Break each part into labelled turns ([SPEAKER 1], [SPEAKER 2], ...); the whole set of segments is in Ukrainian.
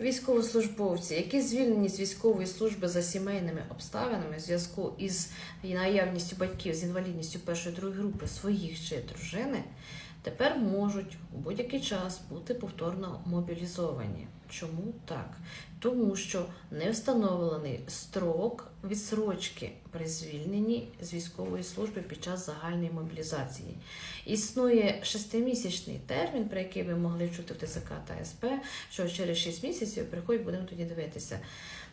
[SPEAKER 1] Військовослужбовці, які звільнені з військової служби за сімейними обставинами в зв'язку із наявністю батьків з інвалідністю першої другої групи своїх чи дружини, тепер можуть у будь-який час бути повторно мобілізовані. Чому так? Тому що не встановлений строк відсрочки при звільненні з військової служби під час загальної мобілізації. Існує шестимісячний термін, про який ви могли чути в ТЦК та СП, що через 6 місяців приходять, будемо тоді дивитися.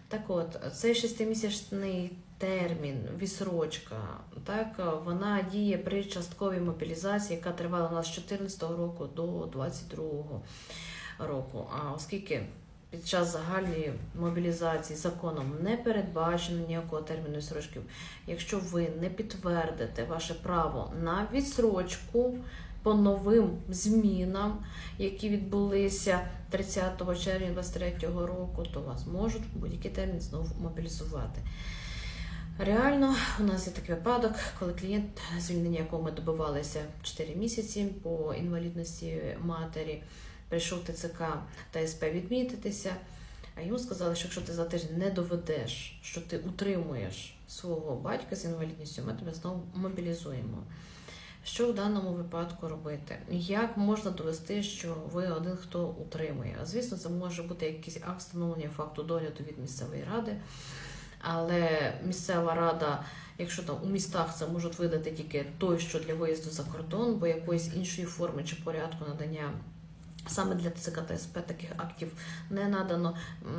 [SPEAKER 1] Так от, цей шестимісячний термін, відсрочка, так, вона діє при частковій мобілізації, яка тривала у нас з 2014 року до 2022 року. А оскільки під час загальної мобілізації законом не передбачено ніякого терміну відсрочки, якщо ви не підтвердите ваше право на відсрочку по новим змінам, які відбулися 30 червня 2023 року, то вас можуть будь-який термін знову мобілізувати. Реально, у нас є такий випадок, коли клієнт, звільнення якого ми добивалися 4 місяці по інвалідності матері, прийшов ТЦК та СП відмітитися. А йому сказали, що якщо ти за тиждень не доведеш, що ти утримуєш свого батька з інвалідністю, ми тебе знову мобілізуємо. Що в даному випадку робити? Як можна довести, що ви один хто утримує? Звісно, це може бути якийсь акт встановлення факту догляду від місцевої ради, але місцева рада, якщо там у містах це можуть видати тільки той, що для виїзду за кордон, бо якоїсь іншої форми чи порядку надання. Саме для ТЦК та СП таких актів не надано.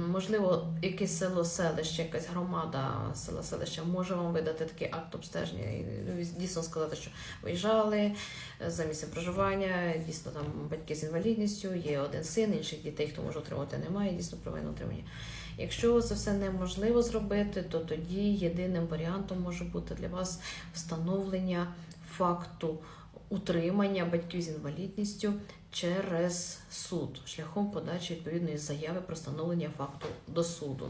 [SPEAKER 1] Можливо, якесь село, селище, якась громада села селища може вам видати такий акт обстеження і дійсно сказати, що виїжджали е, за місцем проживання, дійсно там батьки з інвалідністю, є один син, інших дітей, хто може отримати, немає, дійсно провинне отримання. Якщо це все неможливо зробити, то тоді єдиним варіантом може бути для вас встановлення факту утримання батьків з інвалідністю через суд шляхом подачі відповідної заяви про встановлення факту до суду.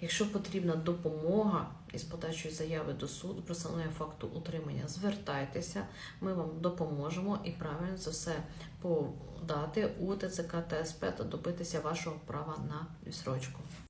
[SPEAKER 1] Якщо потрібна допомога із подачою заяви до суду про встановлення факту утримання, звертайтеся, ми вам допоможемо і правильно це все подати у ТЦК та СП та добитися вашого права на відсрочку.